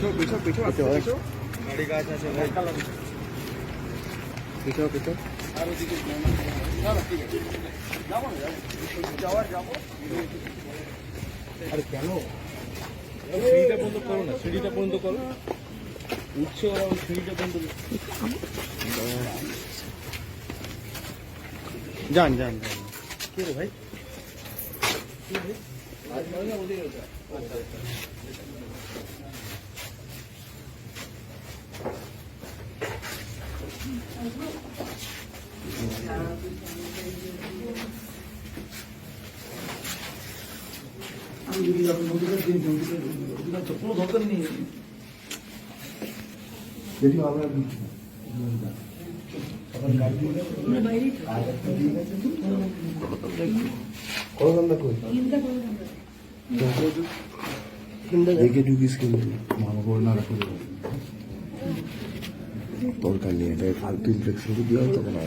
পিছো পিছো পিছো আস্তে পিছো গাড়ি গাছ আছে ভাই। পিছো পিছো আর ওদিকে না না ঠিক আছে। যাব না যাওয়ার যাব। আরে কেন? সিঁড়িটা বন্ধ করো না সিঁড়িটা বন্ধ করো। উঠছে ওরা ওই সিঁড়িটা বন্ধ। যান যান যান। কে রে ভাই? কোনো দরকার নেই যদিও আমরা দরকার নেই এটা ফালতু ইনফেকশন যদি হয় তখন আর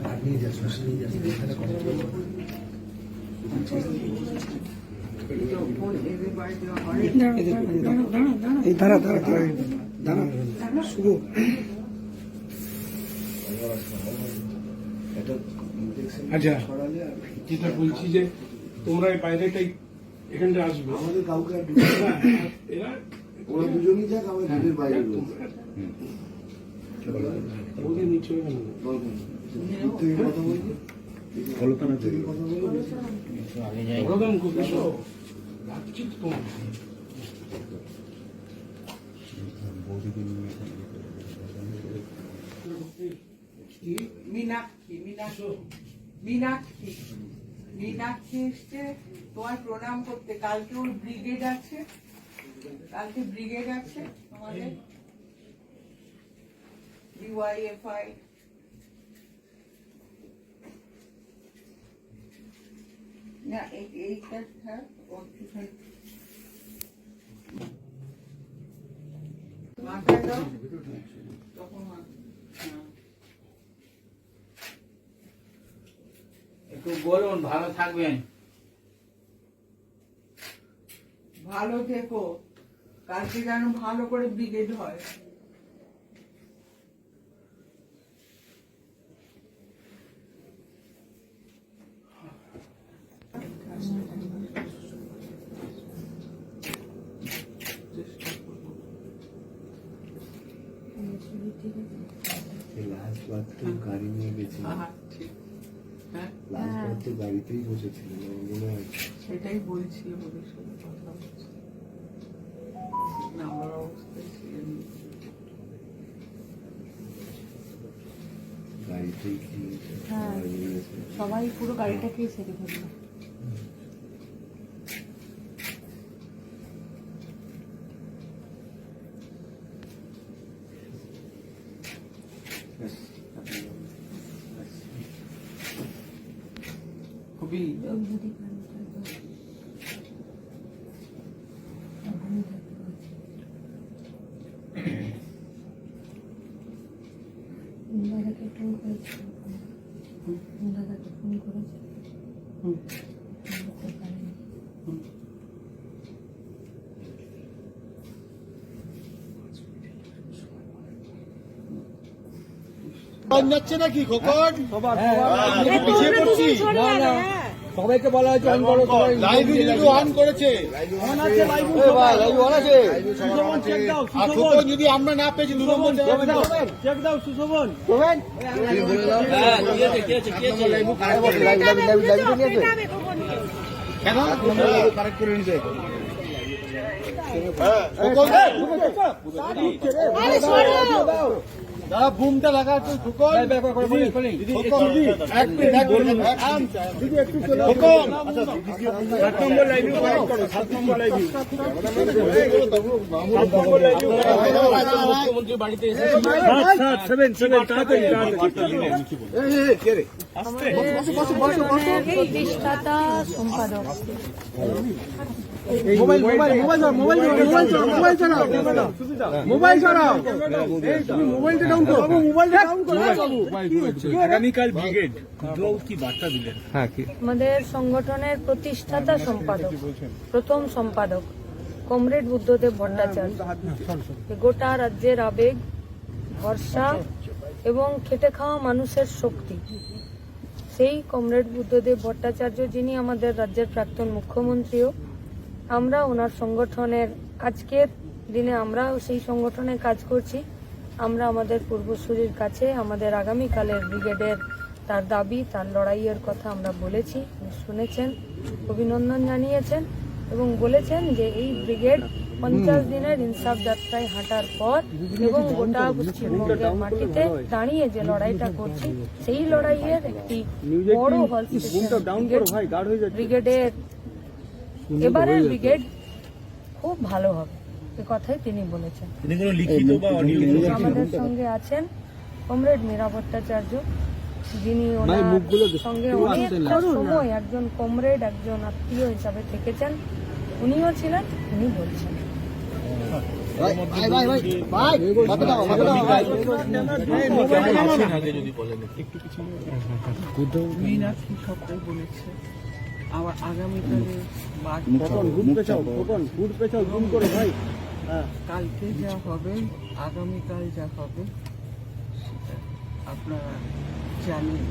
থাক নিয়ে যাস নিয়ে যাস এই দাঁড়া দাঁড়া দাঁড়া দাঁড়া শুভ আচ্ছা যেটা বলছি যে তোমরা এই বাইরেটাই এখানটা আসবে। আমাদের কাউকে হ্যাঁ, এরা ওরা দুজনই যাক আমরা গেটের বাইরে রয়েছি। ওদের নিচে কথা বলছি থেকে। কথা বলব? মীনাক্ষী এসছে। তোমার প্রণাম করতে। কালকে ওর ব্রিগেড আছে। কালকে ব্রিগেড আছে আমাদের ডিওয়াইএফআই না এইটা থাক ওর দাও তখন হ্যাঁ। একটু বলুন ভালো থাকবেন। ভালো থেকো। কালকে যেন ভালো করে ব্রিগেড হয়। লাস্ট বার তো গাড়ি নিয়ে গেছিল আহা, ঠিক। হ্যাঁ? লাস্ট বার তো গাড়িতেই বসেছিল মনে হয়। সেটাই বলছি ওদের সাথে কথা বলছি। না আমার অবস্থায় ছিলেন গাড়িতেই কি হ্যাঁ। সবাই পুরো গাড়িটাকেই ছেড়ে ফেলল। খুবই দাদাকে ফোন করেছিল দাদাকে ফোন করেছে। বলতে যাচ্ছে নাকি খোকন? পিছিয়ে পড়ছি সবাইকে বলা হয়েছে অন করো সবাই লাইভ কিন্তু অন করেছে। আর খোকন যদি আমরা না পেয়েছি দু নম্বর চেক দাও সুশোভন। কেন? কারেক্ট করে নিতে দাদা বুমটা লাগা তো খোকন দিদি, খোকন, এক মিনিট, এক মিনিট, এক মিনিট। খোকন, সাত নম্বর লাইভ কারেক্ট করো সাত নম্বর লাইভ মুখ্যমন্ত্রী বাড়িতে এসে কে রে? আমাদের সংগঠনের প্রতিষ্ঠাতা সম্পাদক। Mobile mobile mobile mobile mobile mobile mobile মোবাইলটা দিলেন? আমাদের সংগঠনের প্রতিষ্ঠাতা সম্পাদক প্রথম সম্পাদক কমরেড বুদ্ধদেব ভট্টাচার্য। গোটা রাজ্যের আবেগ ভরসা এবং খেটে খাওয়া মানুষের শক্তি। সেই কমরেড বুদ্ধদেব ভট্টাচার্য যিনি আমাদের রাজ্যের প্রাক্তন মুখ্যমন্ত্রীও আমরা ওনার সংগঠনের আজকের দিনে আমরাও সেই সংগঠনে কাজ করছি। আমরা আমাদের পূর্বসূরির কাছে আমাদের আগামীকালের ব্রিগেডের তার দাবি তার লড়াইয়ের কথা আমরা বলেছি। শুনেছেন অভিনন্দন জানিয়েছেন এবং বলেছেন যে এই ব্রিগেড পঞ্চাশ দিনের ইনসাফ যাত্রায় হাঁটার পর এবং গোটা পশ্চিমবঙ্গের মাটিতে দাঁড়িয়ে যে লড়াইটা করছি সেই লড়াইয়ের একটি বড় হল ব্রিগেডের এবারের ব্রিগেড খুব ভালো হবে। এ কথাই তিনি বলেছেন। তিনি কোনো লিখিত বা অডিও আমাদের সঙ্গে আছেন কমরেড মীরা ভট্টাচার্য যিনি ওনার সঙ্গে অনেকটা সময় একজন কমরেড একজন আত্মীয় হিসাবে থেকেছেন। উনিও ছিলেন উনি বলছেন। আগে যদি বলেন মীনাক্ষী সবটাই বলেছে আবার আগামীকালে বাদ- কালকে যা হবে আগামীকাল যা হবে সেটা আপনারা জানেন।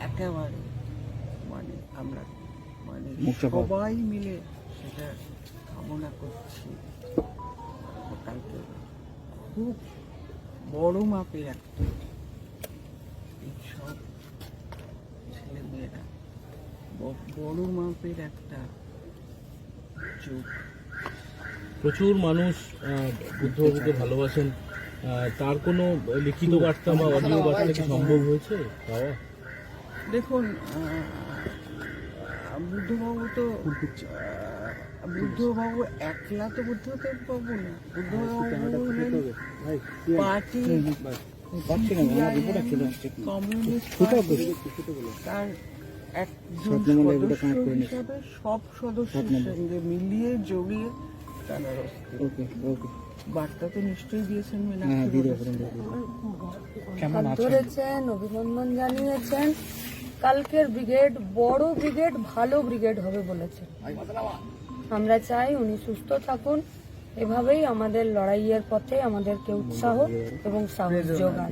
একেবারে মানে আমরা মানে সবাই মিলে সেটা কামনা করছি। কালকে খুব বড় মাপের একটা এই সব ছেলেমেয়েরা ব- বড় মাপের একটা প্রচুর মানুষ বুদ্ধবাবুকে ভালোবাসেন। তার কোনো লিখিত বার্তা বা অডিও বার্তা কি সম্ভব হয়েছে? পাওয়া দেখুন বুদ্ধবাবু তো বুদ্ধবাবু একলা তো বুদ্ধদেব বাবু না। বুদ্ধবাবু হলেন পার্টি কমিউনিস্ট তার একজন সদস্য হিসাবে সব সদস্যের সঙ্গে মিলিয়ে জড়িয়ে তারা বার্তা তো নিশ্চয়ই দিয়েছেন ধরেছেন অভিনন্দন জানিয়েছেন। কালকের ব্রিগেড বড় ব্রিগেড ভালো ব্রিগেড হবে বলেছেন। আমরা চাই উনি সুস্থ থাকুন। এভাবেই আমাদের লড়াইয়ের পথে আমাদেরকে উৎসাহ এবং সাহস যোগান।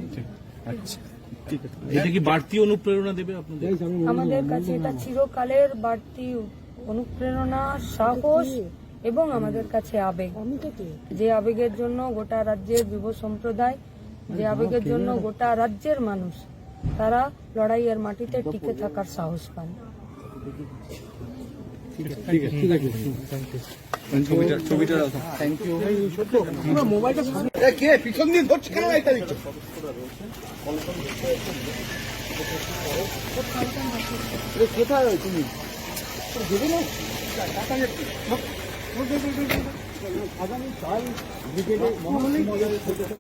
এটা কি বাড়তি অনুপ্রেরণা দেবে আপনাদের? আমাদের কাছে এটা চিরকালের বাড়তি অনুপ্রেরণা, সাহস এবং আমাদের কাছে আবেগ। যে আবেগের জন্য গোটা রাজ্যের যুব সম্প্রদায়, যে আবেগের জন্য গোটা রাজ্যের মানুষ, তারা লড়াইয়ের মাটিতে টিকে থাকার সাহস পান কোথায় তুমি আগামী কাল বিকেলে